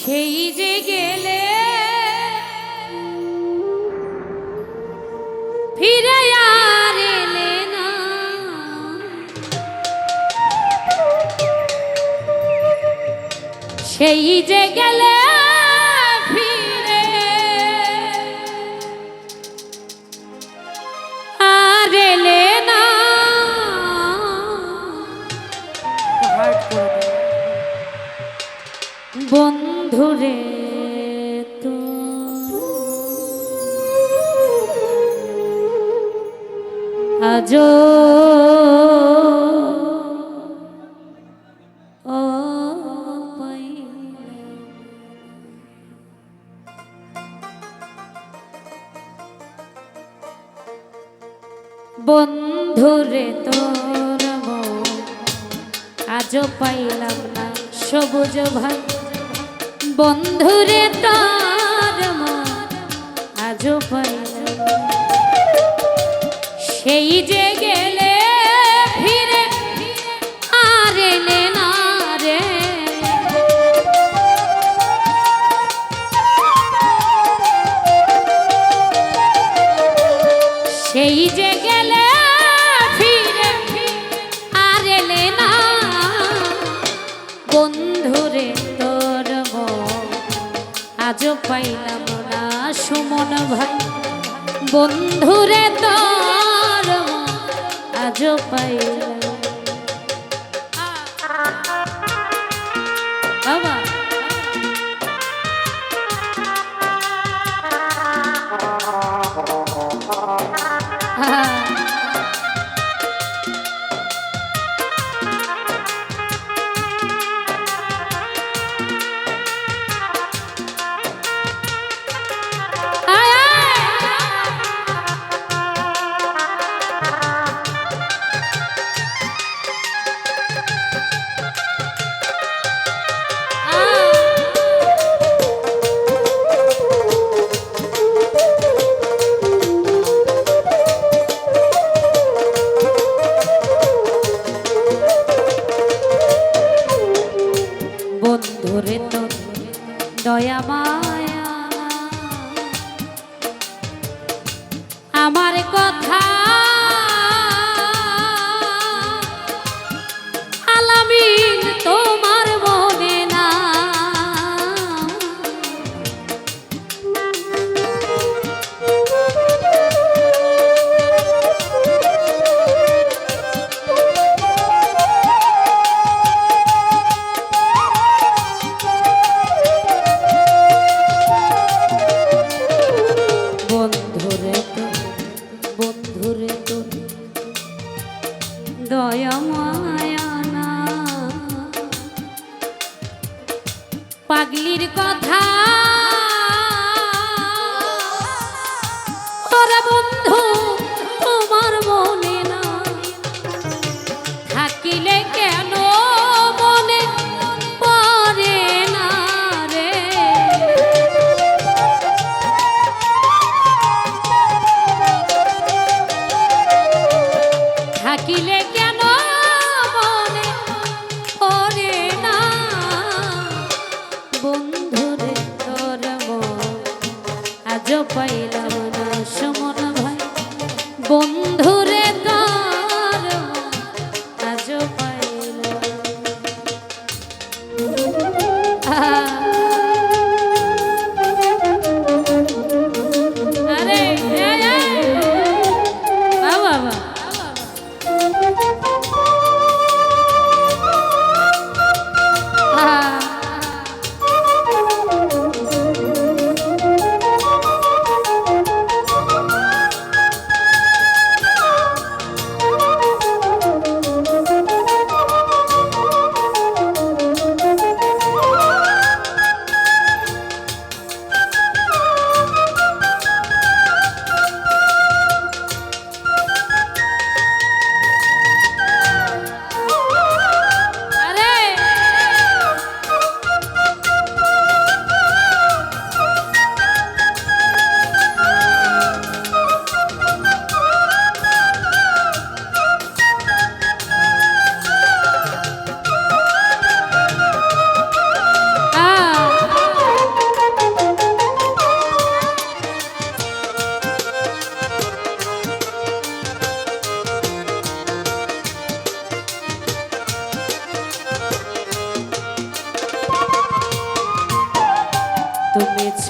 সেই যে গেলে ফিরে আর এলে না। সেই যে গেলে বন্ধুরে তোর আজও পাইলাম না সবুজ ভাই বন্ধুরে তোর আজও পাইলাম সেই যে গেলে বন্ধুরে তো আজও পাইলা দয়া মায়ানা পাগলির কথা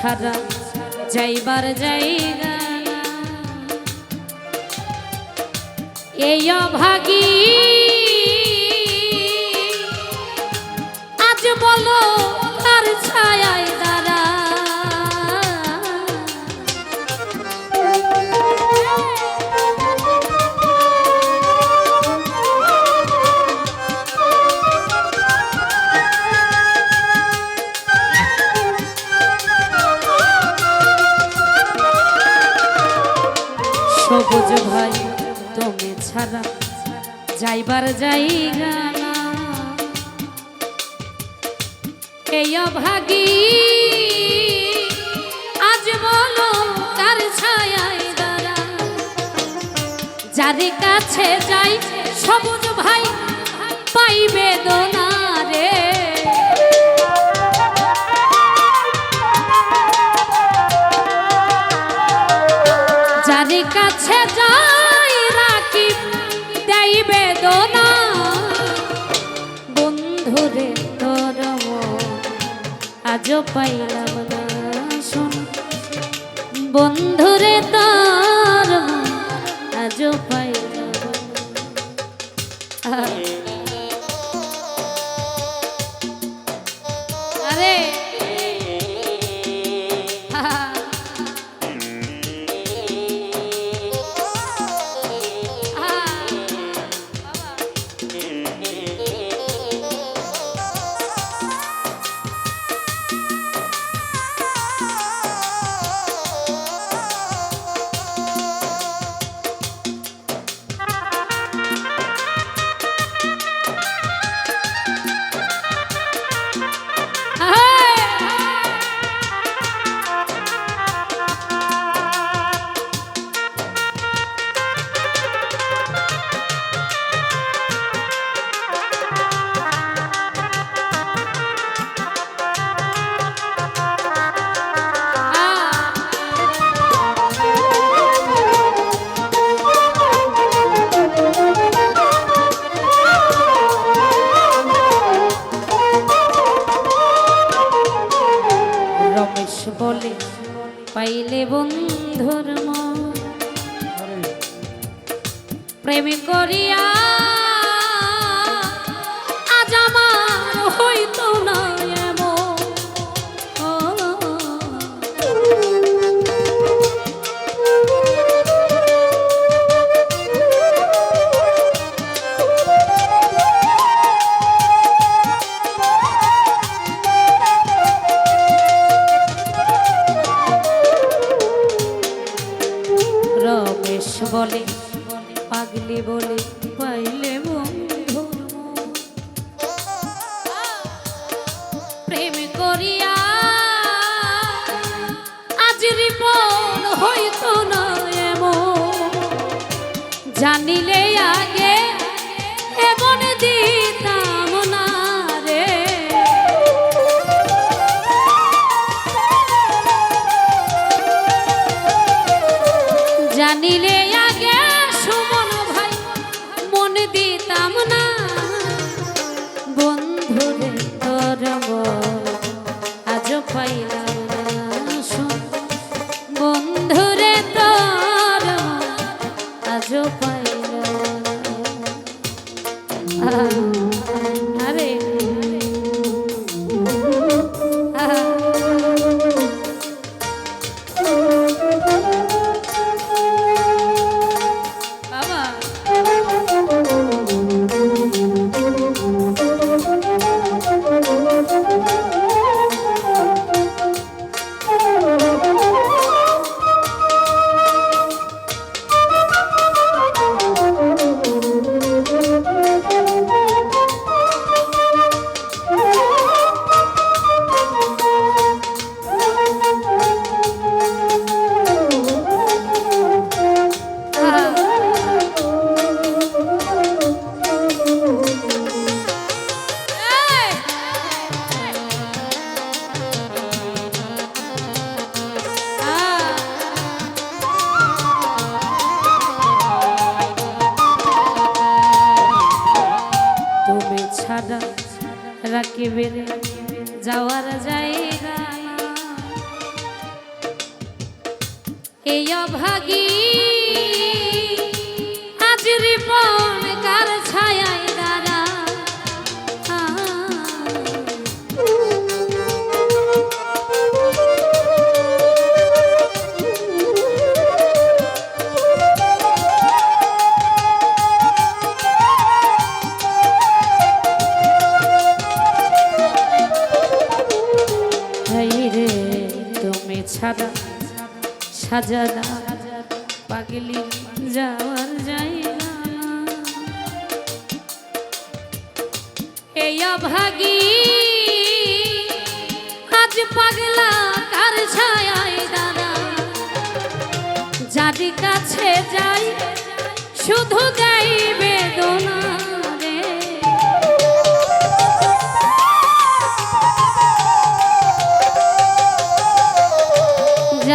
ছাড়া যাইবার জায়গা। এই অভাগী আজ বলো ছাড়া যাইবার জায়গা না। এই অভাগী, আজ বলো কার ছায়ায় দাঁড়া। যার কাছে যাই, সবুজ ভাই পাইবে দোনা রে। যার কাছে যাই আজও পাইলাম না শোন। বন্ধুরে তোর প্রেম করিয়া আজ আমার হইতো না রমেশ বলে বলে পাইলে। প্রেম করিয়া আজ রিপন হইত না এমন জানিলে আগে রাখিবে যাওয়ার জায়গা। এই অভাগী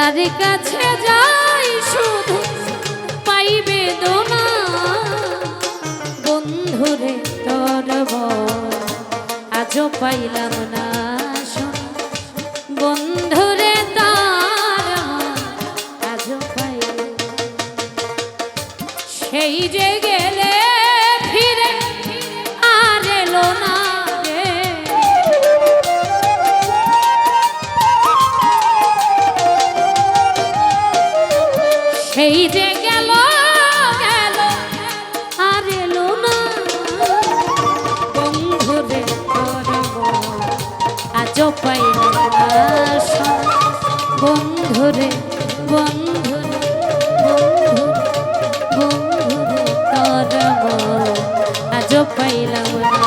যার কাছে যাই শুধু পাইবে দোনা বন্ধুরে তরব আজও পাইলাম সেই যে গেল গেল, আর এলো না বন্ধুরে করব আজ সোনা। বন্ধুরে বন্ধুরে বন্ধুরে বন্ধুরে করব আজ পাইলাম না